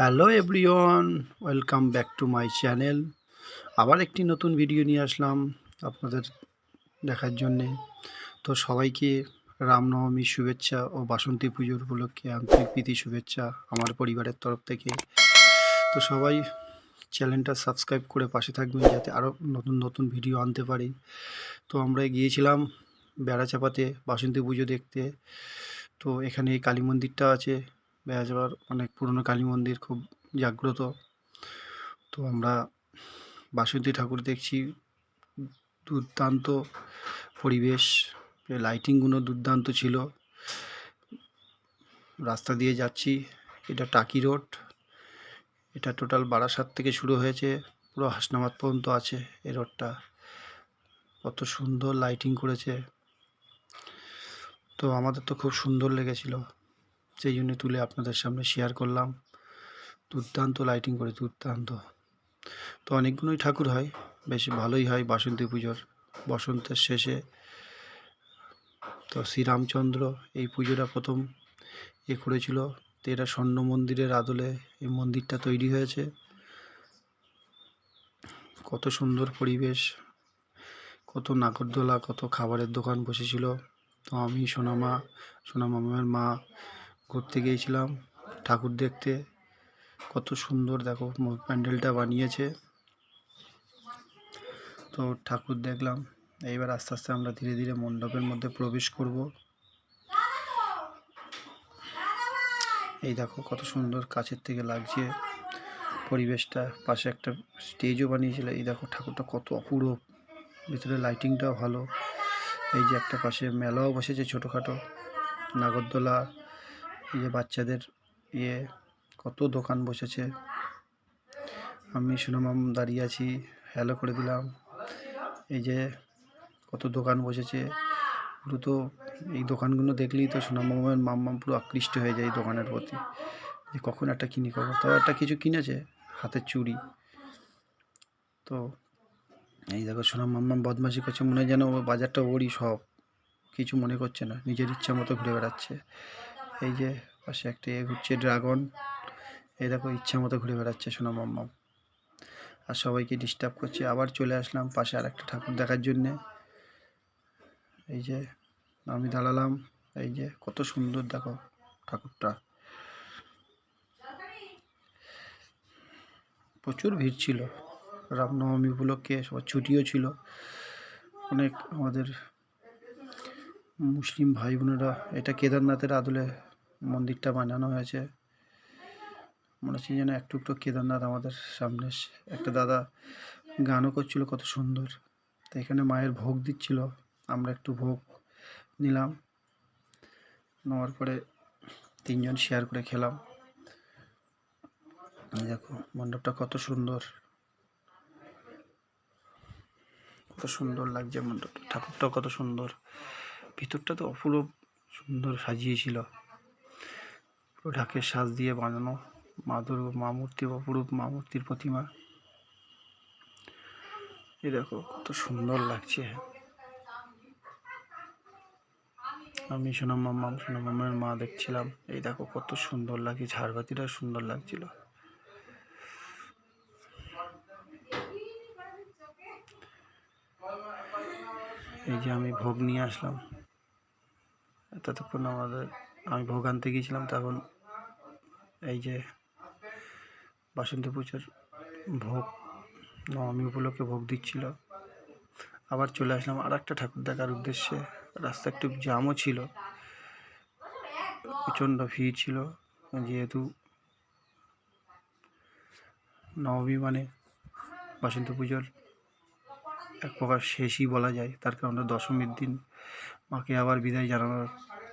Hello everyone, welcome back to my channel. আবার একটি নতুন ভিডিও নিয়ে আসলাম আপনাদের দেখার জন্যে। তো সবাইকে রামনবমীর শুভেচ্ছা ও বাসন্তী পুজোর উপলক্ষে আন্তরিক প্রীতি শুভেচ্ছা আমার পরিবারের তরফ থেকে। তো সবাই চ্যানেলটা সাবস্ক্রাইব করে পাশে থাকবেন যাতে আরও নতুন নতুন ভিডিও আনতে পারি। তো আমরা গিয়েছিলাম বেড়াচাপাতে বাসন্তী পুজো দেখতে। তো এখানে কালী মন্দিরটা আছে বেড়াচাপার অনেক পুরনো কালী মন্দির খুব জাগ্রত। তো আমরা বাসন্তী ঠাকুর দেখছি, দুর্দান্ত পরিবেশ, লাইটিংগুলো দুর্দান্ত ছিল। রাস্তা দিয়ে যাচ্ছি, এটা টাকি রোড, এটা টোটাল বারাসাত থেকে শুরু হয়েছে, পুরো হাসনাবাদ পর্যন্ত আছে এই রোডটা। কত সুন্দর লাইটিং করেছে। তো আমাদের তো খুব সুন্দর লেগেছিল। সেই জন্য তুলে আপনাদের সামনে শেয়ার করলাম। দুর্দান্ত লাইটিং করে, দুর্দান্ত। তো অনেকগুলোই ঠাকুর হয়, বেশ ভালোই হয় বাসন্তী পুজোর। বসন্তের শেষে তো শ্রীরামচন্দ্র এই পুজোটা প্রথম এ করেছিল। তো এটা স্বর্ণ মন্দিরের আদলে এই মন্দিরটা তৈরি হয়েছে। কত সুন্দর পরিবেশ, কত নাগরদোলা, কত খাবারের দোকান বসেছিল। তো আমি, সোনামা, সোনামামের মা ঘুরতে গিয়েছিলাম ঠাকুর দেখতে। কত সুন্দর দেখো প্যান্ডেলটা বানিয়েছে। তো ঠাকুর দেখলাম, এইবার আস্তে আস্তে আমরা ধীরে ধীরে মণ্ডপের মধ্যে প্রবেশ করব। এই দেখো কত সুন্দর কাছের থেকে লাগছে পরিবেশটা, পাশে একটা স্টেজও বানিয়েছিল। এই দেখো ঠাকুরটা কত অপূরূপ ভিতরে লাইটিংটাও ভালো। এই যে একটা পাশে মেলাও বসেছে ছোটোখাটো, নাগরদোলা এই যে বাচ্চাদের ইয়ে কত দোকান বসেছে। আমি সুনামাম দাঁড়িয়ে আছি হ্যালো করে দিলাম। এই যে কত দোকান বসেছে। পুরো তো এই দোকানগুলো দেখলেই তো সুনামামের মাম্মাম পুরো আকৃষ্ট হয়ে যায় এই দোকানের প্রতি। যে কখন একটা কিনি কখন তাও একটা কিছু কিনেছে, হাতের চুড়ি। তো এই দেখো সোনাম মাম্মাম বদমাশি করছে, মনে হয় যেন বাজারটা ওরই সব। কিছু মনে করছে না, নিজের ইচ্ছা মতো ঘুরে বেড়াচ্ছে। এই যে পাশে একটা এ ঘুরছে ড্রাগন। এই দেখো, ইচ্ছা মতো ঘুরে বেড়াচ্ছে সোনা মাম্মাম। আর সবাইকে ডিস্টার্ব করছে। আবার চলে আসলাম পাশে আর একটা ঠাকুর দেখার জন্যে। এই যে আমি দাঁড়ালাম। এই যে কত সুন্দর দেখো ঠাকুরটা। প্রচুর ভিড় ছিল। রামনবমী উপলক্ষে সবার ছুটিও ছিল। অনেক আমাদের মুসলিম ভাই বোনেরা, এটা কেদারনাথের আদলে মন্দিরটা বানানো হয়েছে। মনে হচ্ছে যেন একটু একটু কেদারনাথ আমাদের সামনে একটা দাদা গানও করছিল, কত সুন্দর। তো এখানে মায়ের ভোগ দিচ্ছিল, আমরা একটু ভোগ নিলাম। নেওয়ার পরে তিনজন শেয়ার করে খেলাম। দেখো, মণ্ডপটা কত সুন্দর। কত সুন্দর লাগছে মণ্ডপটা, ঠাকুরটাও কত সুন্দর। ভিতরটা তো অপূর্ব সুন্দর সাজিয়েছিল। পুরো ঢাকের সাজ দিয়ে বানানো মা দুর্গা মা মূর্তি অপরূপ মা মূর্তির প্রতিমা। এই দেখো, কত সুন্দর লাগছে। আমি সোনাম মাম্মাম সোনাম মাম্মার মা দেখছিলাম। এই দেখো, কত সুন্দর লাগছে, ঝাড়বাতিটা সুন্দর লাগছিল। এই যে আমি ভোগ নিয়ে আসলাম। ততক্ষণ আমাদের আমি ভোগ আনতে গিয়েছিলাম তখন এই যে বাসন্তী পুজোর ভোগ, নবমী উপলক্ষে ভোগ দিচ্ছিল। আবার চলে আসলাম আর একটা ঠাকুর দেখার উদ্দেশ্যে। রাস্তা একটু জামও ছিল। প্রচণ্ড ভিড় ছিল, যেহেতু নবমী মানে বাসন্তী পুজোর এক প্রকার শেষই বলা যায়। তার কারণে দশমীর দিন মাকে আবার বিদায় জানানোর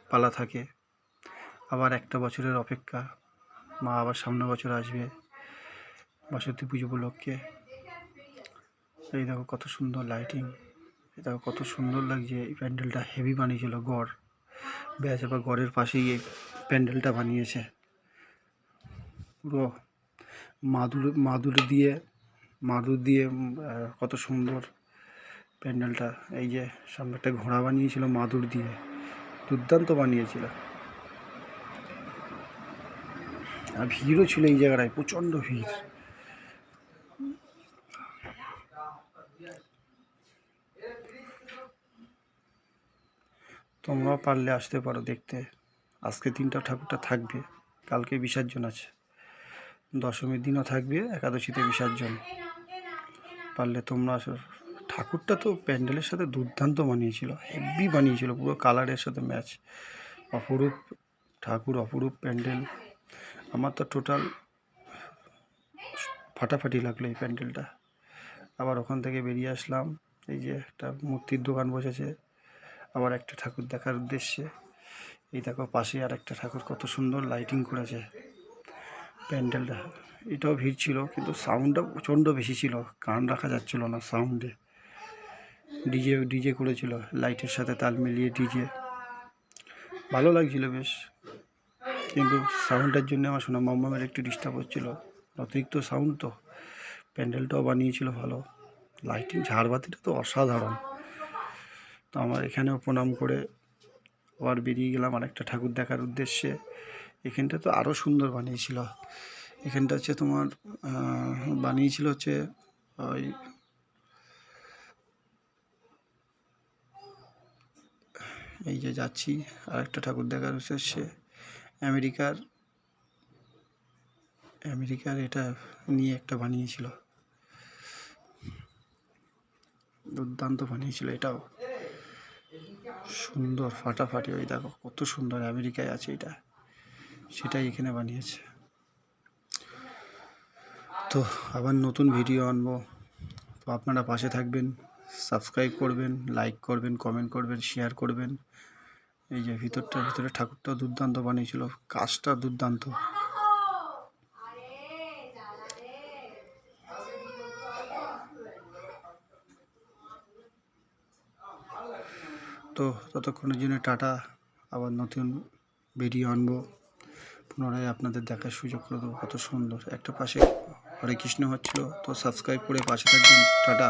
পালা থাকে। আবার একটা বছরের অপেক্ষা। মা আবার সামনের বছর আসবে বাসন্তী পুজো উপলক্ষে। এই দেখো কত সুন্দর লাইটিং এই দেখো কত সুন্দর লাগছে এই প্যান্ডেলটা। হেভি বানিয়েছিল গড়। বেয়াচাপা গড়ের পাশেই এই প্যান্ডেলটা বানিয়েছে। পুরো মাদুর মাদুর দিয়ে মাদুর দিয়ে কত সুন্দর প্যান্ডেলটা। এই যে সামনে একটা ঘোড়া বানিয়েছিল মাদুর দিয়ে। দুর্দান্ত বানিয়েছিল। আর ভিড়ও ছিল এই জায়গাটায়, প্রচণ্ড ভিড়। তোমরাও পারলে আসতে পারো দেখতে। আজকে তিনটা ঠাকুরটা থাকবে, কালকে বিসর্জন আছে। দশমীর দিনও থাকবে, একাদশীতে বিসর্জন। পারলে তোমরা ঠাকুরটা তো প্যান্ডেলের সাথে দুর্দান্ত বানিয়েছিল হেভি বানিয়েছিল, পুরো কালারের সাথে ম্যাচ অপরূপ ঠাকুর, অপরূপ প্যান্ডেল। আমার তো টোটাল ফাটাফাটি লাগল এই প্যান্ডেলটা। আবার ওখান থেকে বেরিয়ে আসলাম, এই যে একটা মূর্তির দোকান বসেছে, আবার একটা ঠাকুর দেখার উদ্দেশ্যে। এই দেখো পাশে আর একটা ঠাকুর কত সুন্দর লাইটিং করেছে প্যান্ডেলটা। এটাও ভিড় ছিল, কিন্তু সাউন্ডটা প্রচণ্ড বেশি ছিল, কান রাখা যাচ্ছিল না সাউন্ডে ডিজে ডিজে করেছিল লাইটের সাথে তাল মিলিয়ে ডিজে ভালো লাগছিল বেশ। কিন্তু সাউন্ডের জন্য আমার শোনা মাম্মামের একটু ডিস্টার্ব হচ্ছিল। অতিরিক্ত সাউন্ড তো, প্যান্ডেলটাও বানিয়েছিল ভালো। লাইটিং ঝাড়বাতিটা তো অসাধারণ। তো আমার এখানেও প্রণাম করে আবার বেরিয়ে গেলাম আরেকটা ঠাকুর দেখার উদ্দেশ্যে। এখানটা তো আরও সুন্দর বানিয়েছিল। এখানটা হচ্ছে তোমার বানিয়েছিল হচ্ছে ওই এই যে যাচ্ছি আর একটা ঠাকুর দেখার উদ্দেশ্যে। আমেরিকার আমেরিকার এটা নিয়ে একটা বানিয়েছিল। দুর্দান্ত বানিয়েছিল এটাও। সুন্দর ফাটাফাটি ওই দেখো, কত সুন্দর আমেরিকায় আছে এটা। সেটাই এখানে বানিয়েছে। তো আবার নতুন ভিডিও আনব। তো আপনারা পাশে থাকবেন, সাবস্ক্রাইব করবেন, লাইক করবেন, কমেন্ট করবেন, শেয়ার করবেন। এই যে ভিতরটার ভিতরে ঠাকুরটা দুর্দান্ত বানিয়েছিল, কাজটা দুর্দান্ত। তো ততক্ষণের জন্য টাটা, আবার নতুন ভিডিও আনব, পুনরায় আপনাদের দেখার সুযোগ করে দেবো, কত সুন্দর। একটা পাশে হরে কৃষ্ণ হচ্ছিল, তো সাবস্ক্রাইব করে পাশে থাকবেন, টাটা।